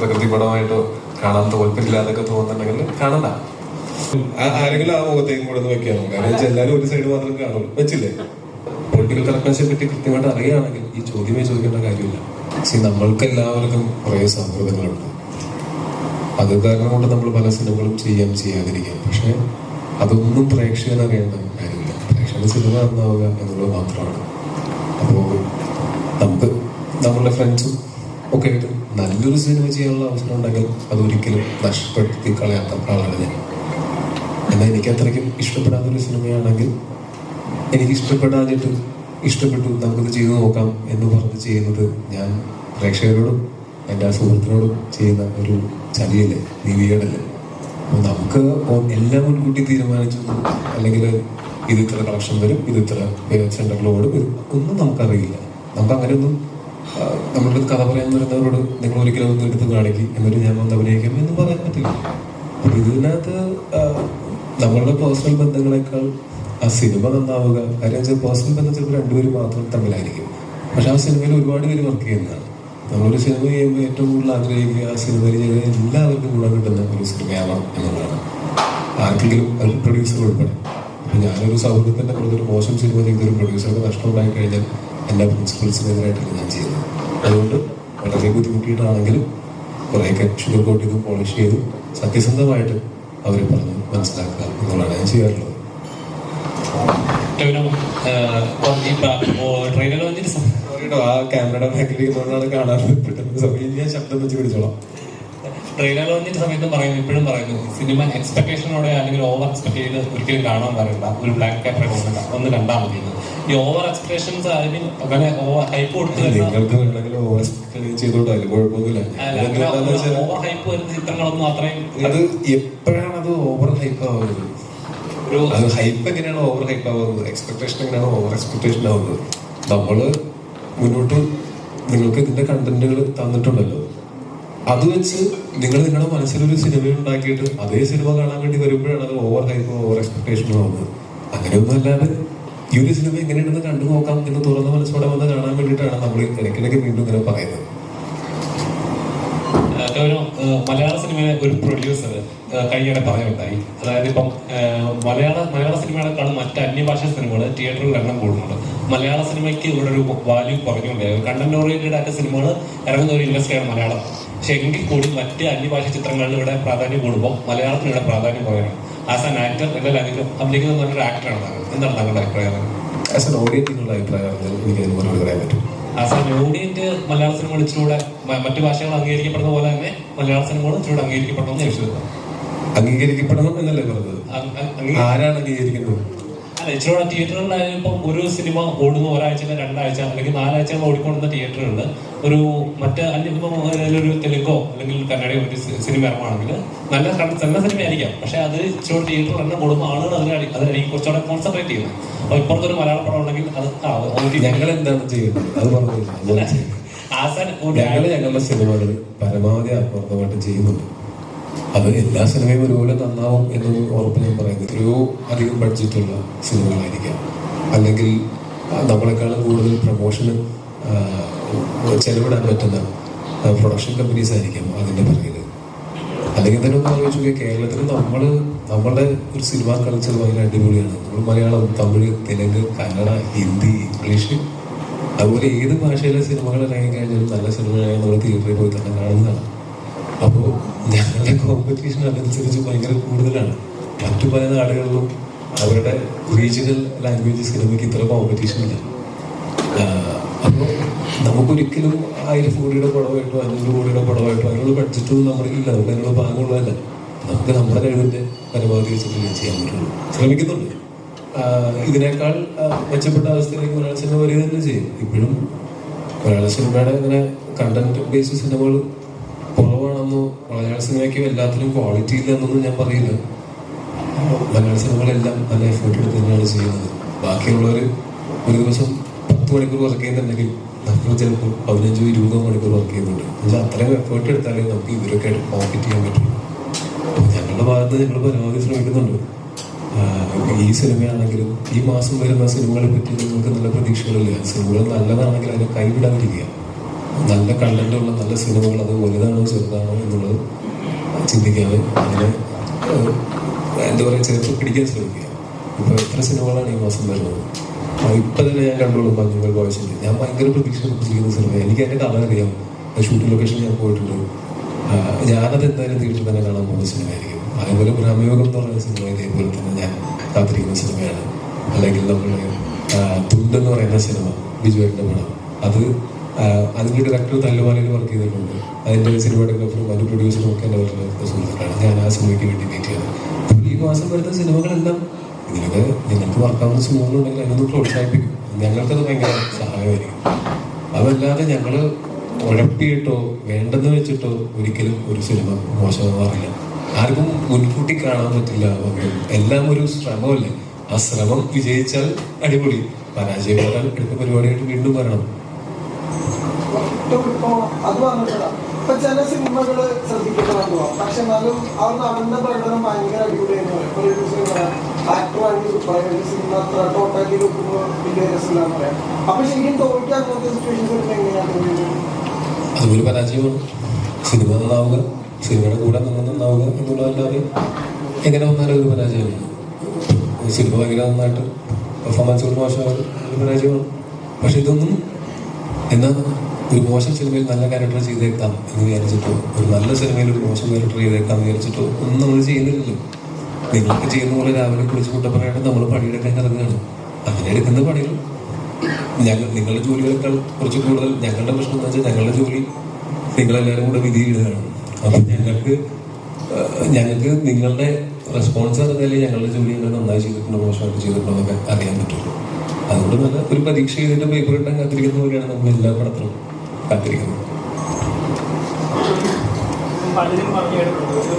പ്രകൃതി പടമായിട്ടോ കാണാൻ താല്പര്യമില്ല എന്നൊക്കെ തോന്നുന്നുണ്ടെങ്കിൽ കാണണ്ട. ആരെങ്കിലും ആ മുഖത്തേക്കും കൂടെ ഒന്ന് വെക്കാൻ കാരണം എല്ലാവരും ഒരു സൈഡ് മാത്രം കാണുള്ളൂ. വെച്ചില്ലേ? പൊളിറ്റിക്കൽ കറക്റ്റ്നസിനെ പറ്റി കൃത്യമായിട്ട് അറിയുകയാണെങ്കിൽ ഈ ചോദ്യമേ ചോദിക്കേണ്ട കാര്യമില്ല. പക്ഷേ നമ്മൾക്ക് എല്ലാവർക്കും കുറേ സൗഹൃദങ്ങളുണ്ട്. അത് കാരണം കൊണ്ട് നമ്മൾ പല സിനിമകളും ചെയ്യാം ചെയ്യാതിരിക്കാം. പക്ഷേ അതൊന്നും പ്രേക്ഷകൻ അറിയേണ്ട കാര്യമില്ല. പ്രേക്ഷകന് സിനിമ നന്നാവുക എന്നുള്ളത് മാത്രമാണ്. അപ്പോൾ നമുക്ക് നമ്മളുടെ ഫ്രണ്ട്സും ഒക്കെ ആയിട്ട് നല്ലൊരു സിനിമ ചെയ്യാനുള്ള അവസരം ഉണ്ടെങ്കിൽ അതൊരിക്കലും നഷ്ടപ്പെടുത്തി കളയാത്ത ആളാണ് ഞാൻ. എന്നാൽ എനിക്ക് അത്രയ്ക്കും ഇഷ്ടപ്പെടാത്തൊരു സിനിമയാണെങ്കിൽ എനിക്ക് ഇഷ്ടപ്പെടാഞ്ഞിട്ട് ഇഷ്ടപ്പെട്ടു നമുക്കത് ചെയ്തു നോക്കാം എന്ന് പറഞ്ഞ് ചെയ്യുന്നത് ഞാൻ പ്രേക്ഷകരോടും എന്റെ ആ സുഹൃത്തിനോടും ചെയ്യുന്ന ഒരു ചതിയല്ലേ നിവികേടല്ലേ അപ്പോൾ നമുക്ക് എല്ലാം മുൻകൂട്ടി തീരുമാനിച്ചു അല്ലെങ്കിൽ ഇത് ഇത്ര കളക്ഷൻ വരും ഇത് ഇത്ര സെന്ററിൽ ഓടും ഒന്നും നമുക്കറിയില്ല. നമുക്ക് അങ്ങനെയൊന്നും നമ്മളുടെ കഥ പറയാൻ വരുന്നവരോട് നിങ്ങൾ ഒരിക്കലും ഒന്ന് എടുത്ത് കാണിക്കും എന്നിട്ട് ഞാൻ വന്ന് അഭിനയിക്കാം എന്ന് പറയാൻ പറ്റില്ല. അപ്പം ഇതിനകത്ത് നമ്മളുടെ പേഴ്സണൽ ബന്ധങ്ങളെക്കാൾ ആ സിനിമ നന്നാവുക കാര്യം വെച്ചാൽ പേഴ്സണൽ ബന്ധം ചിലപ്പോൾ രണ്ടുപേരും മാത്രം തമ്മിലായിരിക്കും. പക്ഷെ ആ സിനിമയിൽ ഒരുപാട് പേര് വർക്ക് ചെയ്യുന്നതാണ്. നമ്മളൊരു സിനിമ ചെയ്യുമ്പോൾ ഏറ്റവും കൂടുതൽ ആഗ്രഹിക്കുക ആ സിനിമയിൽ ചെയ്ത എല്ലാവർക്കും ഗുണം കിട്ടുന്ന ഒരു സിനിമയാവാം എന്നുള്ളതാണ്. ആർക്കെങ്കിലും ഒരു പ്രൊഡ്യൂസർ ഉൾപ്പെടെ. അപ്പൊ ഞാനൊരു സൗഹൃദത്തിന്റെ കൂടുതൽ മോശം സിനിമ ചെയ്തൊരു പ്രൊഡ്യൂസർക്ക് നഷ്ടമുണ്ടായി കഴിഞ്ഞാൽ എന്റെ പ്രിൻസിപ്പൾസിനെതിരായിട്ടാണ് ഞാൻ ചെയ്യുന്നത്. അതുകൊണ്ട് വളരെ ബുദ്ധിമുട്ടിയിട്ടാണെങ്കിലും കുറേയൊക്കെ ഷുഗർ ചെയ്ത് പോളിഷ് ചെയ്ത് സത്യസന്ധമായിട്ട് അവരെ പറഞ്ഞ് മനസ്സിലാക്കുക എന്നുള്ളതാണ് ഞാൻ ചെയ്യാറുള്ളത്. ആ ക്യാമറയുടെ ബാക്കിൽ ഇരുന്നുകൊണ്ടാണ് കാണാറ് പെട്ടെന്ന് സമയം ഞാൻ ശബ്ദം വെച്ച് പിടിച്ചോളാം. ട്രെയിലർ ലോഞ്ചിന്റെ സമയത്ത് പറയുന്നു ഇപ്പോഴും പറയുന്നു സിനിമ എക്സ്പെക്ടേഷനോടെ അല്ലെങ്കിൽ ഓവർ എക്സ്പെക്ട് ചെയ്ത് ഒരിക്കലും കാണാൻ വരണ്ട. ഒരു ബ്ലാക്ക് പേപ്പർ ഒന്ന് ഒന്ന് കണ്ടാൽ മതി ഈ ഓവർ എക്സ്പെക്ടേഷൻസ് അതിന് അങ്ങനെ ഓവർ ഹൈപ്പ് നിങ്ങൾക്ക് ഓവർ ഹൈപ്പ് വരുന്ന ചിത്രങ്ങളൊന്നും അത്രയും അത് എപ്പോഴാണ് അത് ഓവർ ഹൈപ്പ് ആവുന്നത്? ഒരു ഹൈപ്പ് എങ്ങനെയാണ് ഓവർ ഹൈപ്പ് ആവുന്നത്? എക്സ്പെക്ടേഷൻ എങ്ങനെയാണ് ഓവർ എക്സ്പെക്ടേഷൻ ആവുന്നത്? നമ്മൾ മുന്നോട്ട് നിങ്ങൾക്ക് ഇതിന്റെ കണ്ടന്റുകൾ തന്നിട്ടുണ്ടല്ലോ. അത് വെച്ച് നിങ്ങൾ നിങ്ങളുടെ മനസ്സിലൊരു സിനിമ ഉണ്ടാക്കിയിട്ട് അതേ സിനിമ കാണാൻ വേണ്ടി വരുമ്പോഴാണ് അത് ഓവർ ഹൈപ്പും ഓവർ എക്സ്പെക്ടേഷൻ ആവുന്നത് അങ്ങനെയൊന്നും അല്ലാതെ ഈ ഒരു സിനിമ എങ്ങനെയുണ്ടെന്ന് കണ്ടു നോക്കാം എന്ന് തുറന്ന മനസ്സോടെ വന്ന് കാണാൻ വേണ്ടിയിട്ടാണ് നമ്മൾ ഇടയ്ക്കിടയ്ക്ക് വീണ്ടും ഇങ്ങനെ പറയുന്നത്. മലയാള സിനിമയിലെ ഒരു പ്രൊഡ്യൂസർ കഴിഞ്ഞിടെ പറയുണ്ടായി അതായത് ഇപ്പം മലയാള മലയാള സിനിമകളെക്കാളും മറ്റ് അന്യഭാഷ സിനിമകൾ തിയേറ്ററിൽ എണ്ണം കൂടുന്നുണ്ട്. മലയാള സിനിമയ്ക്ക് ഇവിടെ ഒരു വാല്യൂ കുറഞ്ഞുകൊണ്ടേ കണ്ടന്റ് ഓറിയന്റഡ് ആയിട്ട് സിനിമകൾ ഇറങ്ങുന്ന ഒരു ഇൻഡസ്ട്രിയാണ് മലയാളം. പക്ഷെ എങ്കിൽ കൂടി മറ്റ് അന്യഭാഷ ചിത്രങ്ങളിൽ ഇവിടെ പ്രാധാന്യം കൂടുമ്പോൾ മലയാളത്തിന് ഇവിടെ പ്രാധാന്യം കുറയണം. ആസ് ആൻ ആക്ടർ അല്ലെങ്കിൽ അഭിനയിക്കുന്ന നല്ലൊരു ആക്ടറാണ് എന്താണ് താങ്കളുടെ അഭിപ്രായം? ആസ് എൻ ഓഡിയൻസ് നിങ്ങളുടെ അഭിപ്രായം എനിക്ക് മറുപടി പറയാൻ പറ്റും. ആസ് ആൻ ഓഡിയൻസ് മലയാള സിനിമകൾ ഇച്ചിലൂടെ മറ്റു ഭാഷകൾ അംഗീകരിക്കപ്പെടുന്ന പോലെ തന്നെ മലയാള സിനിമകൾ ഇച്ചിലൂടെ അംഗീകരിക്കപ്പെടണമെന്ന് എന്ന് വിശ്വസിക്കുന്നു. അംഗീകരിക്കപ്പെടണം എന്നല്ലേ പറഞ്ഞത്? ആരാണ് അംഗീകരിക്കുന്നത്? അല്ല ഇച്ചിരൂടെ തിയേറ്ററുകളിലായാലും ഇപ്പം ഒരു സിനിമ ഓടുന്ന ഒരാഴ്ച അല്ലെങ്കിൽ രണ്ടാഴ്ച അല്ലെങ്കിൽ നാലാഴ്ച ഓടിക്കൊണ്ടുന്ന തിയേറ്ററുകളിൽ ഒരു മറ്റ് അല്ലെങ്കിൽ ഇപ്പം ഒരു തെലുങ്കോ അല്ലെങ്കിൽ കന്നഡയോ ഒരു സിനിമ ഇറങ്ങുകയാണെങ്കിൽ നല്ല നല്ല സിനിമ ആയിരിക്കാം പക്ഷെ അത് ഇച്ചിരി തിയേറ്ററിൽ എണ്ണം കൂടുമ്പോൾ ആളുകൾ അതിനായി അതിനായിരിക്കും കുറച്ചുകൂടെ കോൺസെൻട്രേറ്റ് ചെയ്യുന്നത് അപ്പോൾ ഇപ്പുറത്തൊരു മലയാള പടം ഉണ്ടെങ്കിൽ അത് ഞങ്ങൾ എന്താണ് ചെയ്യുന്നത്? അത് ആസാൻ ഞങ്ങൾ ഞങ്ങളുടെ സിനിമകൾ പരമാവധി അപ്പുറത്തോട്ട് ചെയ്യുന്നുണ്ട്. അത് എല്ലാ സിനിമയും ഒരുപോലെ നന്നാവും എന്നൊരു ഉറപ്പ് ഞാൻ പറയുന്നത് എത്രയോ അധികം ബഡ്ജറ്റുള്ള സിനിമകളായിരിക്കാം. അല്ലെങ്കിൽ നമ്മളെക്കാളും കൂടുതൽ പ്രൊമോഷന് ചെലവിടാൻ പറ്റുന്ന പ്രൊഡക്ഷൻ കമ്പനീസ് ആയിരിക്കാം അതിന്റെ പറയുന്നത് അല്ലെങ്കിൽ തന്നെ ഒന്ന് ആലോചിച്ച് കേരളത്തിൽ നമ്മൾ നമ്മുടെ ഒരു സിനിമ കൾച്ചർ ഭയങ്കര അടിപൊളിയാണ്. നമ്മൾ മലയാളം തമിഴ് തെലുങ്ക് കന്നഡ ഹിന്ദി ഇംഗ്ലീഷ് അതുപോലെ ഏത് ഭാഷയിലെ സിനിമകൾ ഇറങ്ങിക്കഴിഞ്ഞാലും നല്ല സിനിമകളായാലും നമ്മൾ തിയേറ്ററിൽ പോയി തന്നെ കാണുന്നതാണ്. അപ്പോൾ ഞങ്ങളുടെ കോമ്പറ്റീഷൻ അതനുസരിച്ച് ഭയങ്കര കൂടുതലാണ്. മറ്റു പല നാടുകളിലും അവരുടെ റീജിയണൽ ലാംഗ്വേജ് സിനിമയ്ക്ക് ഇത്ര കോമ്പറ്റീഷൻ ഇല്ല. അപ്പോൾ നമുക്കൊരിക്കലും ആയിരം കോടിയുടെ പടമായിട്ടോ അഞ്ഞൂറ് കോടിയുടെ പടമായിട്ടോ അതിനുള്ള ബഡ്ജറ്റൊന്നും നമ്മളില്ല നമുക്ക് അതിനുള്ള ഭാഗമുള്ളതല്ല. നമുക്ക് നമ്മുടെ കഴിവിന്റെ പരമാവധി വെച്ചിട്ട് ചെയ്യാൻ പറ്റുള്ളൂ. ശ്രമിക്കുന്നുണ്ട്. ഇതിനേക്കാൾ മെച്ചപ്പെട്ട അവസ്ഥയിലേക്ക് മലയാള സിനിമ വരിക തന്നെ ചെയ്യും. ഇപ്പോഴും മലയാള സിനിമയുടെ ഇങ്ങനെ കണ്ടന്റ് ബേസ്ഡ് സിനിമകൾ മലയാള സിനിമയ്ക്ക് എല്ലാത്തിനും ക്വാളിറ്റി ഇല്ല എന്നൊന്നും ഞാൻ പറയില്ല. മലയാള സിനിമകളെല്ലാം നല്ല എഫേർട്ട് എടുത്ത് തന്നെയാണ് ചെയ്യുന്നത്. ബാക്കിയുള്ളവർ ഒരു ദിവസം പത്ത് മണിക്കൂർ വർക്ക് ചെയ്യുന്നുണ്ടെങ്കിൽ നമ്മൾ ചിലപ്പോൾ പതിനഞ്ചോ ഇരുപതോ മണിക്കൂർ വർക്ക് ചെയ്യുന്നുണ്ട്. എന്നുവെച്ചാൽ അത്രയും എഫേർട്ട് എടുത്താലേ നമുക്ക് ഇവരൊക്കെ പോക്കറ്റ് ചെയ്യാൻ പറ്റുള്ളൂ ഞങ്ങളുടെ ഭാഗത്ത് ഞങ്ങൾ പരമാവധി ശ്രമിക്കുന്നുണ്ട്. ഈ സിനിമയാണെങ്കിലും ഈ മാസം വരുന്ന സിനിമകളെ പറ്റി നിങ്ങൾക്ക് നല്ല പ്രതീക്ഷകളില്ല. സിനിമകൾ നല്ലതാണെങ്കിൽ അതിനെ കൈവിടാതിരിക്കുക. നല്ല കണ്ടന്റുള്ള നല്ല സിനിമകൾ അത് വലുതാണോ ചെറുതാണോ എന്നുള്ളത് ചിന്തിക്കാതെ അതിനെ എന്താ പറയുക ചേർത്ത് പിടിക്കാൻ ശ്രമിക്കുക. ഇപ്പൊ എത്ര സിനിമകളാണ് ഈ മാസം വരുന്നത്? ഇപ്പൊ തന്നെ ഞാൻ കണ്ടോളൂ മഞ്ഞുകൾ ബോയ്സിന്റെ ഞാൻ ഭയങ്കര പ്രതീക്ഷ പ്രതീക്ഷിക്കുന്ന സിനിമ എനിക്ക് അതിന്റെ കഥ അറിയാം. ഷൂട്ടിംഗ് ലൊക്കേഷൻ ഞാൻ പോയിട്ടുണ്ട്. ഞാനത് എന്തായാലും തീർച്ചയായും തന്നെ കാണാൻ പോകുന്ന സിനിമയായിരിക്കും അതേപോലെ ഗ്രാമയോഗം എന്ന് പറയുന്ന സിനിമ ഇതേപോലെ തന്നെ ഞാൻ കാത്തിരിക്കുന്ന സിനിമയാണ് അല്ലെങ്കിൽ നമ്മൾ തുണ്ടെന്ന് പറയുന്ന സിനിമ ബിജുവേട്ടന്റെ പടം. അത് ആ, അതിന്റെ ഡയറക്ടർ തല്ലുമാലയിൽ വർക്ക് ചെയ്തിട്ടുണ്ട്. അതിന്റെ സിനിമാറ്റോഗ്രാഫറും അത് പ്രൊഡ്യൂസറും ഒക്കെ എന്റെ വളരെ സുഹൃത്തുക്കളാണ് ഞാൻ ആ സിനിമയ്ക്ക് വേണ്ടി വെയിറ്റ് ചെയ്തത്. അപ്പോൾ ഈ മാസം വരുന്ന സിനിമകളെല്ലാം ഇതിലൊക്കെ നിങ്ങൾക്ക് വർക്കാവുന്ന സിനിമകളുണ്ടെങ്കിൽ അതിനൊന്ന് പ്രോത്സാഹിപ്പിക്കും. ഞങ്ങൾക്കത് ഭയങ്കര സഹായമായിരിക്കും. അതല്ലാതെ ഞങ്ങൾ ഉഴപ്പിയിട്ടോ വേണ്ടെന്ന് വെച്ചിട്ടോ ഒരിക്കലും ഒരു സിനിമ മോശമാവാറില്ല. ആർക്കും മുൻകൂട്ടി കാണാൻ പറ്റില്ല. എല്ലാം ഒരു ശ്രമമല്ലേ? ആ ശ്രമം വിജയിച്ചാൽ അടിപൊളി. പരാജയപ്പെട്ടാൽ അടുത്ത പരിപാടിയായിട്ട് വീണ്ടും വരണം. ഒട്ടും ഇപ്പോ അത് പറഞ്ഞിട്ടില്ല ഇപ്പൊ ചില സിനിമകൾ ശ്രദ്ധിക്കപ്പെടാൻ പക്ഷെ എന്നാലും ആ നടന്ന പ്രകടനം ഭയങ്കര അടിപൊളിയായിരുന്നു ഇപ്പൊ സിനിമ ആക്ടർ ആണെങ്കിൽ സൂപ്പറായി സിനിമ അത്ര ടോട്ടാക്കി നോക്കുമ്പോൾ വലിയ രസമില്ലാന്ന് പറയാം. അപ്പൊ ശരിക്കും തോൽക്കാൻ അങ്ങനത്തെ സിറ്റുവേഷൻസ് വരുമ്പോൾ എങ്ങനെയാണ് അതൊരു പരാജയമാണ്. സിനിമ നന്നാവുക സിനിമയുടെ കൂടെ നമ്മൾ നന്നാവുക എന്നുള്ളതല്ലാതെ എങ്ങനെ വന്നാലും ഒരു പരാജയമാണ്. സിനിമ ഭയങ്കര നന്നായിട്ട് പെർഫോമൻസുകൾ മോശമാണ് ഒരു പരാജയമാണ്. പക്ഷെ ഇതൊന്നും എന്നാൽ ഒരു മോശം സിനിമയിൽ നല്ല ക്യാരക്ടർ ചെയ്തേക്കാം എന്ന് വിചാരിച്ചിട്ടോ? ഒരു നല്ല സിനിമയിൽ ഒരു മോശം ക്യാരക്ടർ ചെയ്തേക്കാം എന്ന് വിചാരിച്ചിട്ടോ? ഒന്നും നമ്മൾ ചെയ്യുന്നില്ലല്ലോ. നിങ്ങൾക്ക് ചെയ്യുന്ന പോലെ രാവിലെ കുളിച്ച് കുട്ടപ്പനായിട്ട് നമ്മൾ പണിയെടുക്കാൻ ഇറങ്ങുകയാണ്. അങ്ങനെ എടുക്കുന്ന പണികൾ. ഞങ്ങൾ നിങ്ങളുടെ ജോലികളെക്കാൾ കുറച്ച് കൂടുതൽ ഞങ്ങളുടെ പ്രശ്നം എന്ന് വെച്ചാൽ ഞങ്ങളുടെ ജോലി നിങ്ങളെല്ലാവരും കൂടെ വിധിയിടുകയാണ് അപ്പം ഞങ്ങൾക്ക് ഞങ്ങൾക്ക് നിങ്ങളുടെ റെസ്പോൺസ് എന്ന നിലയിൽ ഞങ്ങളുടെ ജോലി ഞങ്ങൾ നന്നായി ചെയ്തിട്ടുണ്ടോ മോശമായിട്ട് ചെയ്തിട്ടുണ്ടോ എന്നൊക്കെ അറിയാൻ പറ്റുള്ളൂ. അതുകൊണ്ട് നല്ല ഒരു പരീക്ഷ ചെയ്തിട്ട് പേപ്പർ കിട്ടാൻ കാത്തിരിക്കുന്ന പോലെയാണ് നമ്മൾ എല്ലാ പടത്തിലും കാത്തിരിക്കുന്നത് പലരും ഒരു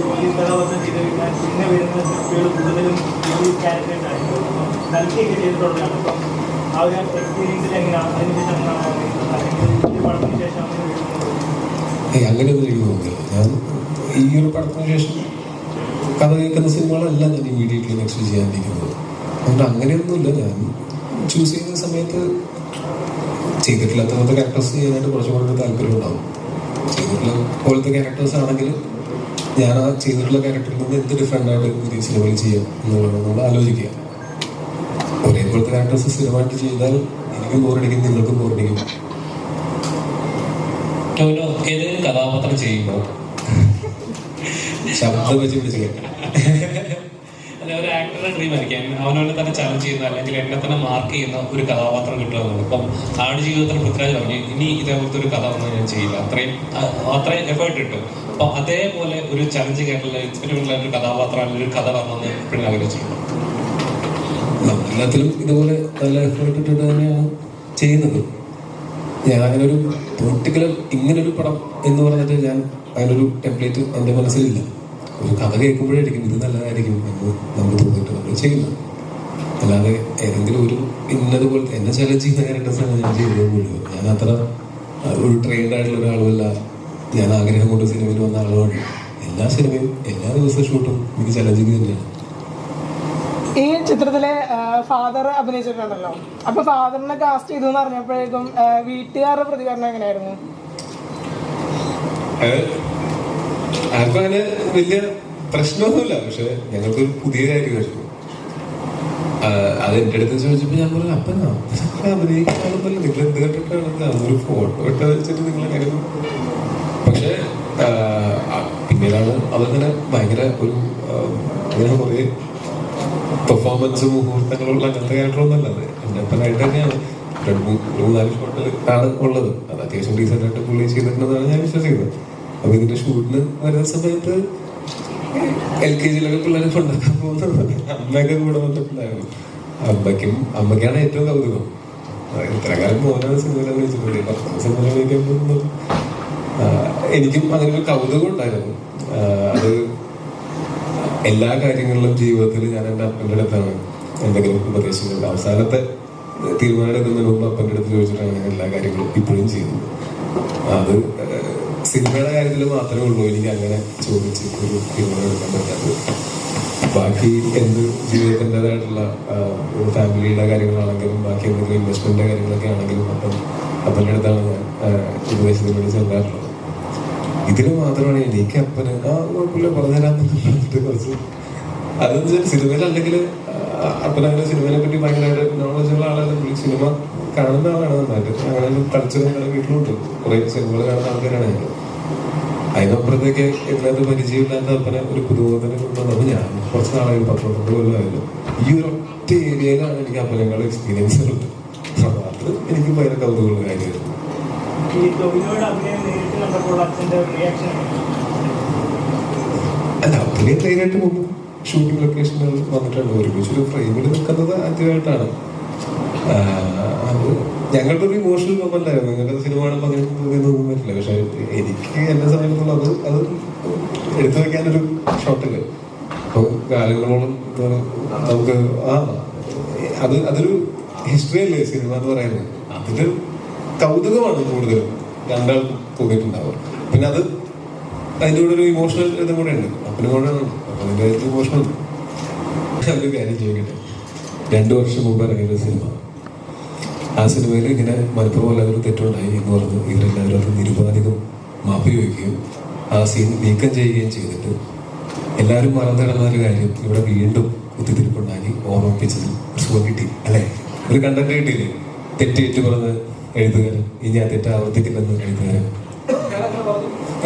പോലീസ് കഥാപാത്രം ചെയ്ത് കഴിഞ്ഞാൽ പിന്നെ വരുന്ന കുട്ടികൾ കൂടുതലും പോലീസ് ക്യാരക്ടേഴ്സ് നൽകിയൊക്കെ ചെയ്തിട്ടുള്ളതാണ് അപ്പം ആ ഒരു എക്സ്പീരിയൻസിൽ എങ്ങനെയാണ്? അതിനുശേഷം പടത്തിന് ശേഷം ഏയ് തോന്നുന്നില്ല ഞാൻ ഈ ഒരു പടത്തിന് ശേഷം കഥ കേൾക്കുന്ന സിനിമകളല്ല ഞാൻ ഇമ്മീഡിയറ്റ്ലി നെക്സ്റ്റ് ചെയ്യാനിരിക്കുന്നത് അതുകൊണ്ട് അങ്ങനെയൊന്നുമില്ല. ഞാൻ ചൂസ് ചെയ്യുന്ന സമയത്ത് ചെയ്തിട്ടില്ലാത്ത ക്യാരക്ടേഴ്സ് ചെയ്യാനായിട്ട് കുറച്ചും കൂടെ താല്പര്യം ഉണ്ടാവും. ചെയ്തിട്ടുള്ള പോലത്തെ ക്യാരക്ടേഴ്സ് ആണെങ്കിൽ ഞാൻ ആ ചെയ്തിട്ടുള്ള ക്യാരക്ടറിൽ നിന്ന് എന്ത് ഡിഫറെന്റ് ആയിട്ട് പുതിയ സിനിമയിൽ ചെയ്യാം എന്നുള്ളത് നമ്മൾ ആലോചിക്കുക. ഒരേപോലത്തെ ക്യാരക്ടേഴ്സ് സ്ഥിരമായിട്ട് ചെയ്താൽ എനിക്ക് ബോറടിക്കും നിങ്ങൾക്കും ബോറടിക്കും ഏതെങ്കിലും കഥാപാത്രം ചെയ്യുമ്പോൾ ശബ്ദം വെച്ച് പിടിച്ച് കേൾക്കണം ആക്ടറുടെ ഡ്രീം ആയിരിക്കും? അവനവനെ തന്നെ ചലഞ്ച് ചെയ്യുന്ന അല്ലെങ്കിൽ എന്നെ തന്നെ മാർക്ക് ചെയ്യുന്ന ഒരു കഥാപാത്രം കിട്ടുക എന്നുള്ളത് ഇപ്പം ആട് ജീവിതത്തിൽ പൃഥ്വിരാജ് പറഞ്ഞു ഇനി ഇതേപോലത്തെ ഒരു കഥ ഒന്നും ഞാൻ ചെയ്യില്ല. അത്രയും അത്രയും എഫേർട്ട് ഇട്ടു. അപ്പൊ അതേപോലെ ഒരു ചലഞ്ച് കേട്ടുള്ള എക്സ്പെരിമെന്റ് ഒരു കഥാപാത്രം അല്ലെങ്കിൽ ഒരു കഥ വരണമെന്ന് എപ്പോഴും ആഗ്രഹിച്ചിട്ടുണ്ട്. എല്ലാത്തിലും ഇതുപോലെ നല്ല എഫേർട്ട് ഇട്ടിട്ട് തന്നെയാണ് ചെയ്യുന്നത്. അതിനൊരു പൊളിറ്റിക്കൽ ഇങ്ങനൊരു പടം എന്ന് പറഞ്ഞിട്ട് ഞാൻ അതിനൊരു ടെംപ്ലേറ്റ് എന്റെ മനസ്സിലില്ല. ഒരു കഥ കേൾക്കുമ്പോഴായിരിക്കും ഇത് നല്ലതായിരിക്കും എന്ന് നമുക്ക് തോന്നിയിട്ട് നമ്മൾ ചെയ്യുന്നത്. അല്ലാതെ ഏതെങ്കിലും ഒരു ഇന്നതുപോലെ എന്നെ ചലഞ്ച് ചെയ്യുന്ന ക്യാരക്ടേഴ്സാണ് ഞാൻ മുഴുവൻ ഞാൻ അത്ര ഒരു ട്രെയിൻഡ് ആയിട്ടുള്ള ഒരാളുമല്ല. ഞാൻ ആഗ്രഹം കൊണ്ട് സിനിമയിൽ വന്ന ആളുമാണ്. എല്ലാ സിനിമയും എല്ലാ ദിവസവും ഷൂട്ടും എനിക്ക് ചലഞ്ചിങ് തന്നെയാണ്. ഈ ചിത്രത്തിലെ ഫാദർ അഭിനയിച്ചിട്ടുണ്ടല്ലോ. അപ്പൊ ഫാദറിനെ കാസ്റ്റ് ചെയ്തു എന്ന് അറിഞ്ഞപ്പോഴേക്കും വീട്ടുകാരുടെ പ്രതികരണം എങ്ങനെയായിരുന്നു? ആർക്കും അങ്ങനെ വലിയ പ്രശ്നമൊന്നുമില്ല. പക്ഷെ ഞങ്ങൾക്കൊരു പുതിയതായിട്ട് ആ, അത് എന്റെ അടുത്ത് ചോദിച്ചപ്പോ ഞാൻ പറഞ്ഞു അപ്പനാ അഭിനയിക്കാണെന്നല്ല നിങ്ങൾ എന്ത് കേട്ടിട്ടാണെന്ന് അതൊരു ഫോട്ടോ ഇട്ട് വെച്ചിട്ട് നിങ്ങൾ അങ്ങനെ പക്ഷെ പിന്നീടാണ് അതങ്ങനെ ഭയങ്കര ഒരു അങ്ങനെ കുറെ പെർഫോമൻസ് മുഹൂർത്തങ്ങളുള്ള അങ്ങനത്തെ ക്യാരക്ടറൊന്നുമല്ല അത് എന്റെ അപ്പനായിട്ട് തന്നെയാണ്. രണ്ട് മൂന്ന് മൂന്നാൽ ഷോട്ടിൽ ആണ് ഉള്ളത്. അത് അത്യാവശ്യം ഡീസന്റ് ആയിട്ട് പുള്ളി ചെയ്തിട്ടുണ്ടെന്നാണ് ഞാൻ വിശ്വസിക്കുന്നത്. അപ്പൊ ഇങ്ങനെ ഷൂട്ടിന് വരുന്ന സമയത്ത് എൽ കെ ജിയിലൊക്കെ പിള്ളേരെ കൊണ്ടാക്കാൻ പോകുന്നത് അമ്മയൊക്കെ കൂടെ വന്നിട്ടുണ്ടായിരുന്നു. അമ്മയ്ക്കും അമ്മയ്ക്കാണ് ഏറ്റവും കൗതുകം. ഇത്ര കാലം മോനാണ് സിനിമയിൽ അഭിനയിച്ചിട്ടുണ്ട് പത്താം അഭിനയിക്കാൻ പോകുന്നത്. എനിക്കും അങ്ങനെ ഒരു കൗതുകം ഉണ്ടായിരുന്നു. അത് എല്ലാ കാര്യങ്ങളിലും ജീവിതത്തിൽ ഞാൻ എന്റെ അപ്പന്റെ അടുത്താണ് എന്തെങ്കിലും ഉപദേശിക്കുന്നത് അവസാനത്തെ തീരുമാനം എടുക്കുന്നതിന് മുമ്പ് അപ്പന്റെ അടുത്ത് ചോദിച്ചിട്ടാണ് ഞാൻ എല്ലാ കാര്യങ്ങളും ഇപ്പോഴും ചെയ്യുന്നത്. അത് സിനിമയുടെ കാര്യത്തിൽ മാത്രമേ ഉള്ളൂ. എനിക്ക് അങ്ങനെ ചോദിച്ച് ഒരു തീരുമാനം എടുക്കാൻ പറ്റാത്തത്. ബാക്കി എന്ത് ജീവിതത്തിന്റെതായിട്ടുള്ള ഫാമിലിയുടെ കാര്യങ്ങളാണെങ്കിലും ബാക്കി എന്തെങ്കിലും ഇൻവെസ്റ്റ്മെന്റ് കാര്യങ്ങളൊക്കെ ആണെങ്കിലും അപ്പം അപ്പന്റെ അടുത്താണ് ഞാൻ ഉപദേശത്തിന് വേണ്ടി ചെല്ലാറുള്ളത്. ഇതിന് മാത്രമാണ് എനിക്ക് അപ്പന് ആ കുഴപ്പമില്ല പറഞ്ഞുതരാമെന്ന് പറഞ്ഞിട്ട് കുറച്ച് അതെന്ന് വെച്ചാൽ സിനിമയിലല്ലെങ്കിൽ അപ്പനങ്ങനെ സിനിമയെ പറ്റി ഭയങ്കരമായിട്ട് നോളജുള്ള ആളല്ല പുള്ളി സിനിമ കാണുന്ന ആളാണ് നന്നായിട്ട്. അങ്ങനെ ഒരു കൾച്ചർ ഞങ്ങളുടെ വീട്ടിലുണ്ട്. കുറെ സിനിമകൾ കാണുന്ന ആൾക്കാരാണ് ഞങ്ങൾ അതിനപ്പുറത്തേക്ക് ഇതിനകത്ത് പരിചയമില്ലാത്ത അപ്പനെ ഒരു പുതുമുഖത്തിന് കൊണ്ടുവന്നത് ഞാൻ. കുറച്ച് നാളായി പത്തൊമ്പത് കൊല്ലമായിരുന്നു ഈ ഒരു ഒറ്റ ഏരിയയിലാണ് എനിക്ക് അപ്പനങ്ങളുടെ എക്സ്പീരിയൻസ് ഉള്ളത്. അത് എനിക്ക് ഭയങ്കര കൗതുകമുള്ള കാര്യമായിരുന്നു. അല്ല അപ്പനെ നേരിട്ട് കണ്ടപ്പോൾ ഷൂട്ടിംഗ് ലൊക്കേഷനിൽ വന്നിട്ടുണ്ട് ഒരുമിച്ച് ഒരു ഫ്രെയിമിൽ നിൽക്കുന്നത് ആദ്യമായിട്ടാണ്. അത് ഞങ്ങളുടെ ഒരു ഇമോഷണൽ മൊമെന്റ് ഞങ്ങളുടെ സിനിമ തോന്നിയൊന്നും പറ്റില്ല. പക്ഷെ എനിക്ക് എന്നെ സംബന്ധിച്ചുള്ള അത് അത് എടുത്തു വെക്കാനൊരു ഷോട്ടിൽ. അപ്പോൾ കാലങ്ങളോളം നമുക്ക് ആ അത് അതൊരു ഹിസ്റ്ററി അല്ലേ സിനിമ എന്ന് പറയുന്നത്? അതിന്റെ കൗതുകമാണ് കൂടുതലും. രണ്ടാൾ തോന്നിയിട്ടുണ്ടാവുക പിന്നെ അത് അതിന്റെ കൂടെ ഒരു ഇമോഷണൽ ഇതും കൂടെ ഉണ്ട്. അപ്പനും കൂടെ അതിന്റെ ഒരു കാര്യം ചോദിക്കട്ടെ രണ്ടു വർഷം മുമ്പ് ഇറങ്ങിയൊരു സിനിമ. ആ സിനിമയിൽ ഇങ്ങനെ മലപ്പുറം എല്ലാവരും തെറ്റുണ്ടായി എന്ന് പറഞ്ഞു ഇവരെല്ലാവരും അത് നിരുപാധികം മാപ്പി ചോദിക്കുകയും ആ സീൻ നീക്കം ചെയ്യുകയും ചെയ്തിട്ട് എല്ലാവരും മറന്നിടുന്ന ഒരു കാര്യം ഇവിടെ വീണ്ടും കുത്തിത്തിരിപ്പുണ്ടാക്കി ഓർമ്മിപ്പിച്ചത് സുഖം കിട്ടി അല്ലേ? ഒരു കണ്ടന്റ് കിട്ടിയില്ലേ? തെറ്റേറ്റു പറഞ്ഞ് എഴുതുകാരൻ ഇനി ആ തെറ്റ് ആവർത്തിക്കില്ലെന്ന് എഴുതുകാരൻ.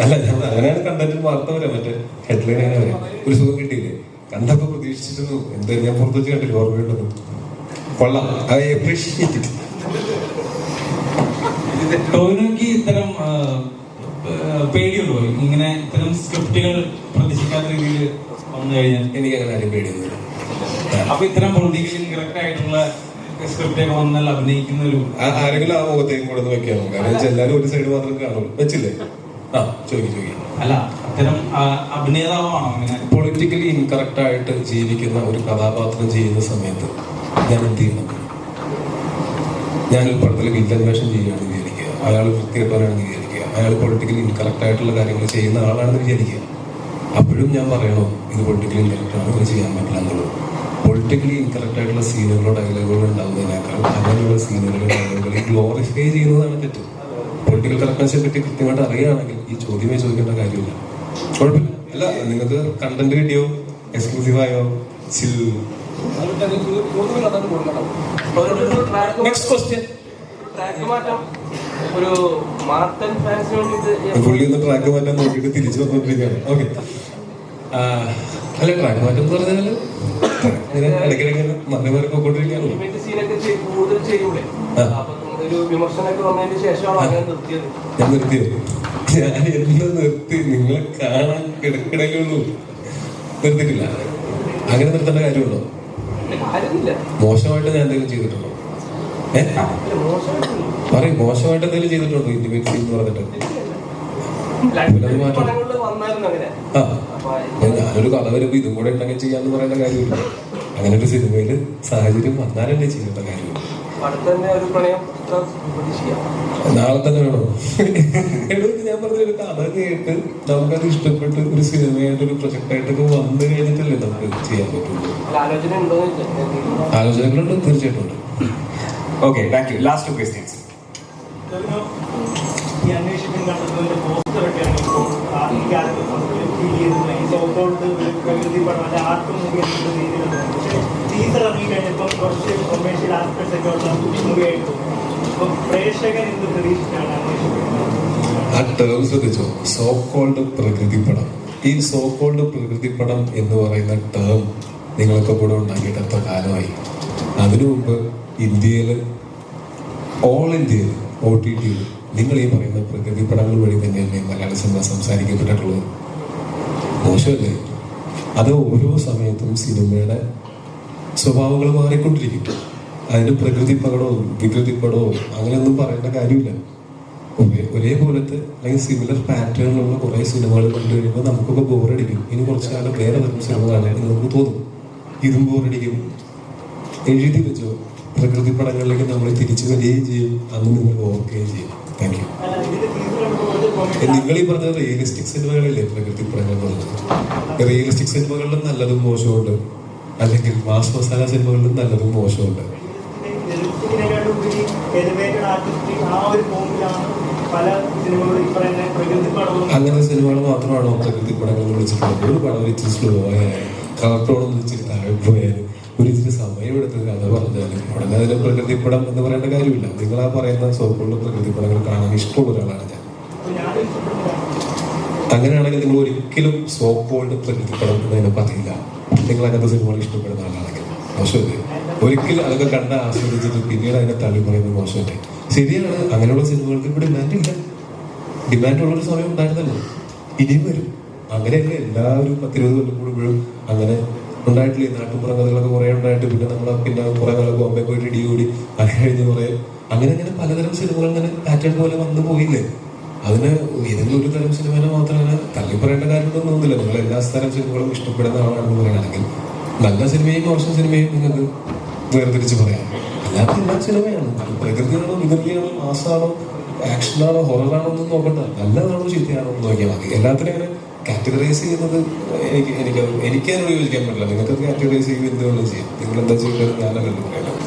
അല്ല ഞാൻ അങ്ങനെയാണ് കണ്ടന്റ് വാർത്ത വരാം മറ്റേ ഹെഡ്ലൈൻ അങ്ങനെ വരാം ഒരു സുഖം കിട്ടിയില്ലേ? കണ്ടപ്പോ പ്രതീക്ഷിച്ചിരുന്നു. എന്താ ഞാൻ പുറത്തു വെച്ച് കണ്ടില്ല ഓർമ്മയുള്ളത് കൊള്ളാം. ഐ അപ്രീഷിയേറ്റ് ഇറ്റ് ടോവിനോയ്ക്ക് ഇത്തരം പേടിയുണ്ടോ? ഇങ്ങനെ ഇത്തരം സ്ക്രിപ്റ്റുകൾ പ്രതീക്ഷിക്കാത്ത രീതിയിൽ വന്നു കഴിഞ്ഞാൽ? എനിക്ക് അങ്ങനെ ആരും പേടിയൊന്നുമില്ല. അപ്പൊ ഇത്തരം പ്രതീക്ഷയിൽ ഇൻകറക്റ്റ് ആയിട്ടുള്ള സ്ക്രിപ്റ്റ് വന്നാൽ അഭിനയിക്കുന്ന ഒരു ആരെങ്കിലും ആ മുഖത്തേക്കും കൂടെ ഒന്ന് വെക്കാമോ? കാരണം എല്ലാവരും ഒരു സൈഡ് മാത്രം കാണുള്ളൂ. വെച്ചില്ലേ? ചോദിക്കും ചോദിക്കും. അല്ല അത്തരം അഭിനേതാവാണോ അങ്ങനെ പൊളിറ്റിക്കലി ഇൻകറക്റ്റ് ആയിട്ട് ജീവിക്കുന്ന ഒരു കഥാപാത്രം ചെയ്യുന്ന സമയത്ത് ഞാൻ എന്ത് ഞാൻ ഞാനൊരു പടത്തിൽ വില്ലൻ വേഷം വിചാരിക്കുക. അയാൾ വൃത്തികെട്ടവനാണെന്ന് വിചാരിക്കുക. അയാൾ പൊളിറ്റിക്കലി ഇൻകറക്റ്റ് ആയിട്ടുള്ള കാര്യങ്ങൾ ചെയ്യുന്ന ആളാണെന്ന് വിചാരിക്കുക. അപ്പോഴും ഞാൻ പറയണോ ഇത് പൊളിറ്റിക്കലി ഇൻകറക്റ്റ് ആണ് ഇത് ചെയ്യാൻ പറ്റില്ല എന്നുള്ളത്. പൊളിറ്റിക്കലി ഇൻകറക്റ്റ് ആയിട്ടുള്ള സീനുകളോ ഡയലോഗുകളോ ഉണ്ടാവുന്നതിനേക്കാൾ അങ്ങനെയുള്ള സീനുകളോ ഡയലോഗുകളെ ഗ്ലോറിഫൈ ചെയ്യുന്നതാണ് തെറ്റ്. പൊളിറ്റിക്കൽ കറക്റ്റ്നസിനെ പറ്റി കൃത്യമായിട്ട് അറിയുകയാണെങ്കിൽ ഈ ചോദ്യമേ ചോദിക്കേണ്ട കാര്യമില്ല. കുഴപ്പമില്ല. അല്ല നിങ്ങൾക്ക് കണ്ടന്റ് കിട്ടിയോ? എക്സ്ക്ലൂസീവ് ആയോ? ചിൽ നെക്സ്റ്റ് ക്വസ്റ്റ്യൻ ട്രാക്ക് മാറ്റം. ഒരു മാർട്ടൻ പുള്ളി ഒന്ന് ട്രാക്ക് മാറ്റാൻ നോക്കിയിട്ട് തിരിച്ചു വന്നുകൊണ്ടിരിക്കുകയാണ് ഓക്കെ അല്ല ട്രാക്ക് മാറ്റം എന്ന് പറഞ്ഞാൽ ഇങ്ങനെ ഇടയ്ക്കിടയ്ക്ക് മാറി മാറി ഒരു വിമർശനമൊക്കെ വന്നതിന് ശേഷമാണ് അങ്ങനെ നിർത്തിയത്? ഞാൻ നിർത്തിയോ ഞാൻ എന്ന് നിർത്തി. നിങ്ങൾ കാണാൻ കിടക്കിടയിലുള്ളൂ നിർത്തിട്ടില്ല അങ്ങനെ നിർത്തേണ്ട കാര്യമുണ്ടോ? മോശമായിട്ട് ഞാൻ എന്തെങ്കിലും ചെയ്തിട്ടുണ്ടോ? ഏ? മോശമായിട്ടില്ല പറയും മോശമായിട്ട് എന്തെങ്കിലും ചെയ്തിട്ടുണ്ടോ ഇന്റിമേറ്റ് എന്ന് പറഞ്ഞിട്ട്? ആ. ഞാനൊരു കഥ വരുമ്പോ ഇതും കൂടെ ഉണ്ടെങ്കിൽ ചെയ്യാന്ന് പറയേണ്ട കാര്യമില്ല. അങ്ങനെ ഒരു സിനിമയിൽ സാഹചര്യം വന്നാലല്ലേ ചെയ്യേണ്ട കാര്യമില്ല ഒരു പ്രണയം പ്രതീക്ഷിക്കാം. നാളെ തന്നെ വേണോ? എടുത്ത് ഞാൻ പറഞ്ഞൊരു കഥ കേട്ട് നമുക്കത് ഇഷ്ടപ്പെട്ട് ഒരു സിനിമയായിട്ട് ഒരു പ്രൊജക്ട് ആയിട്ടൊക്കെ വന്നു കഴിഞ്ഞിട്ടല്ലേ നമുക്ക് ചെയ്യാൻ പറ്റുള്ളൂ. അല്ല ആലോചന ഉണ്ടോ? എന്ന് ആലോചനകളുണ്ട് തീർച്ചയായിട്ടും ഉണ്ട്. Okay thank you last questions Tovino ഈ ആയിട്ട് തോന്നി അപ്പം പ്രേക്ഷകൻ എന്ത് പ്രതീക്ഷിച്ചാണ് ആ ടേം ശ്രദ്ധിച്ചോ? സോ കോൾഡ് പ്രകൃതിപ്പടം ഈ സോ കോൾഡ് പ്രകൃതിപ്പടം എന്ന് പറയുന്ന ടേം നിങ്ങളൊക്കെ കൂടെ ഉണ്ടാക്കിയിട്ട് എത്ര കാലമായി? അതിനു മുമ്പ് ഇന്ത്യയിൽ ഓൾ ഇന്ത്യയിൽ ഒ ടി ടിയിൽ നിങ്ങൾ ഈ പറയുന്ന പ്രകൃതി പടങ്ങൾ വഴി തന്നെയല്ലേ മലയാള സിനിമ സംസാരിക്കപ്പെട്ടിട്ടുള്ളത്? മോശമല്ലേ? അത് ഓരോ സമയത്തും സിനിമയുടെ സ്വഭാവങ്ങൾ മാറിക്കൊണ്ടിരിക്കും. അതിന് പ്രകൃതിപ്പടമോ വികൃതിപ്പടമോ അങ്ങനെയൊന്നും പറയേണ്ട കാര്യമില്ല. ഒരേപോലത്തെ അല്ലെങ്കിൽ സിമിലർ പാറ്റേണിലുള്ള കുറേ സിനിമകൾ കണ്ടു കഴിയുമ്പോൾ നമുക്കൊക്കെ ബോറടിക്കും ഇനി കുറച്ച് കാലം വേറെ തരം സിനിമ കാണാൻ എന്ന് നമുക്ക് തോന്നും. ഇതും ബോറടിക്കും എഴുതി വെച്ചോ. പ്രകൃതി പടങ്ങളിലേക്ക് നമ്മൾ തിരിച്ചു വരികയും ചെയ്യും. അന്ന് നിങ്ങൾ ഓർക്കുകയും ചെയ്യും. താങ്ക് യു നിങ്ങൾ ഈ പറഞ്ഞ റിയലിസ്റ്റിക് സിനിമകളില്ലേ പ്രകൃതി പടങ്ങൾ പറഞ്ഞത് റിയലിസ്റ്റിക് സിനിമകളിലും നല്ലതും മോശമുണ്ട് അല്ലെങ്കിൽ മാസ് മസാല സിനിമകളിലും നല്ലതും മോശമുണ്ട് എലിവേറ്റഡ് ആർട്ടിസ്റ്റ് ആ ഒരു ഫോമിലാണ് പല സിനിമകളും ഈ പറയുന്ന പ്രകൃതി പടവും അങ്ങനത്തെ സിനിമകൾ മാത്രമാണോ പ്രകൃതി പടങ്ങൾ വിളിച്ചിട്ടുള്ളത്. ഒരു പടം ഇച്ചിരി സ്ലോ ആയാലും കളക്ടറോട് ഇച്ചിരി താഴെ പോയാലും ഒരു ഇച്ചിരി സമയമെടുത്ത് കഥ പറഞ്ഞാലും ഉടനെ അതിന് പ്രകൃതി പടം എന്ന് പറയേണ്ട കാര്യമില്ല. നിങ്ങൾ ആ പറയുന്ന സോപ്പുള്ള പ്രകൃതി പടങ്ങൾ കാണാൻ ഇഷ്ടമുള്ള ഒരാളാണ് ഞാൻ. അങ്ങനെയാണെങ്കിൽ നിങ്ങൾ ഒരിക്കലും സോപ്പോളിന്റെ പ്രകൃതി പടം എന്ന് പറയില്ല. നിങ്ങൾ അങ്ങനത്തെ സിനിമകൾ ഇഷ്ടപ്പെടുന്ന ആളാണെങ്കിൽ. മോശമല്ലേ ഒരിക്കലും അതൊക്കെ കണ്ട് ആസ്വദിച്ചിട്ട് പിന്നീട് അതിനെ തള്ളി പറയുന്നത് മോശമല്ലേ ശരിയാണ് അങ്ങനെയുള്ള സിനിമകൾക്ക് ഇവിടെ ഡിമാൻഡ് ഇല്ല. ഡിമാൻഡ് ഉള്ളൊരു സമയം ഉണ്ടായിരുന്നല്ലോ. ഇനിയും വരും. അങ്ങനെയല്ല എല്ലാവരും പത്തിരുപത് കൊല്ലം കൂടുമ്പോഴും അങ്ങനെ ഉണ്ടായിട്ടില്ലേ? നാട്ടുപുറം കഥകളൊക്കെ കുറെ ഉണ്ടായിട്ട് പിന്നെ നമ്മൾ പിന്നെ കുറെ നാൾ ബോംബെ പോയിട്ട് ഇടി കൂടി അത് കഴിഞ്ഞ് കുറെ അങ്ങനെ അങ്ങനെ പലതരം സിനിമകൾ അങ്ങനെ പാറ്റേൺ പോലെ വന്നു പോയില്ലേ? അതിന് ഏതെങ്കിലും ഒരു തരം സിനിമനെ മാത്രമാണ് തള്ളി പറയേണ്ട കാര്യമൊന്നും തോന്നുന്നില്ല നിങ്ങൾ എല്ലാ തരം സിനിമകളും ഇഷ്ടപ്പെടുന്ന ആളാണെന്ന് പറയുകയാണെങ്കിൽ നല്ല സിനിമയും മോശം സിനിമയും നിങ്ങൾക്ക് വേർതിരിച്ച് പറയാം. അല്ലാത്ത എല്ലാ സിനിമയാണ് പ്രകൃതിയാണോ വികൃതിയാണോ ആസാണോ ആക്ഷനാണോ ഹൊററാണോ ഒന്നും നോക്കണ്ട. നല്ലതാണോ ചീത്തയാണോ എന്ന് നോക്കിയാൽ മതി. എല്ലാത്തിനും അങ്ങനെ കാറ്റഗറൈസ് ചെയ്യുന്നത് എനിക്ക് എനിക്ക് എനിക്ക് അതിനോട് യോജിക്കാൻ പറ്റില്ല. നിങ്ങൾക്ക് കാറ്റഗറൈസ് ചെയ്യുക എന്തുകൊണ്ടും ചെയ്യാം. നിങ്ങൾ എന്താ ചെയ്യേണ്ടത് ഞാനല്ലല്ലോ പറയുന്നത്.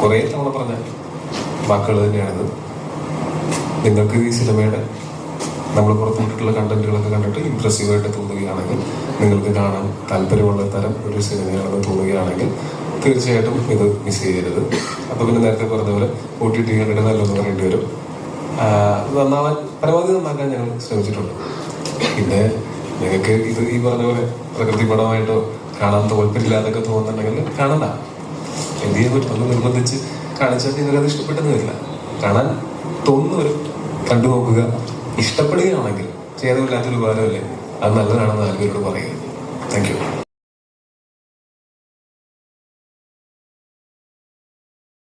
കുറേ തവണ പറഞ്ഞ വാക്കുകൾ തന്നെയാണിത്. നിങ്ങൾക്ക് ഈ സിനിമയുടെ നമ്മൾ പുറത്തുവിട്ടിട്ടുള്ള കണ്ടന്റുകളൊക്കെ കണ്ടിട്ട് ഇമ്പ്രസീവായിട്ട് തോന്നുകയാണെങ്കിൽ നിങ്ങൾക്ക് കാണാൻ താല്പര്യമുള്ള തരം ഒരു സിനിമയാണെന്ന് തോന്നുകയാണെങ്കിൽ തീർച്ചയായിട്ടും ഇത് മിസ് ചെയ്യരുത്. അപ്പോൾ പിന്നെ നേരത്തെ പറഞ്ഞ പോലെ ഒ ടി ടി കണ്ടിട്ട് നല്ലതെന്ന് പറയേണ്ടി വരും. നന്നാവാൻ പരമാവധി നന്നാക്കാൻ ഞങ്ങൾ ശ്രമിച്ചിട്ടുണ്ട്. പിന്നെ നിങ്ങൾക്ക് ഇത് ഈ പറഞ്ഞ പോലെ പ്രകൃതി പടമായിട്ടോ കാണാൻ തോൽപ്പില്ലാതൊക്കെ തോന്നുന്നുണ്ടെങ്കിൽ കാണണ്ട. എന്ത് ചെയ്യാൻ പറ്റും? ഒന്ന് നിർബന്ധിച്ച് കാണിച്ചാൽ നിങ്ങൾക്ക് അത് ഇഷ്ടപ്പെട്ടെന്ന് വരില്ല. കാണാൻ തോന്നുന്നവരും കണ്ടു നോക്കുക. ഇഷ്ടപ്പെടുകയാണെങ്കിൽ ചെയ്തമില്ലാത്തൊരു ഉപകാരമല്ലേ? അത് നല്ലതാണെന്ന് ആൽബിയോട് പറയുക താങ്ക് യു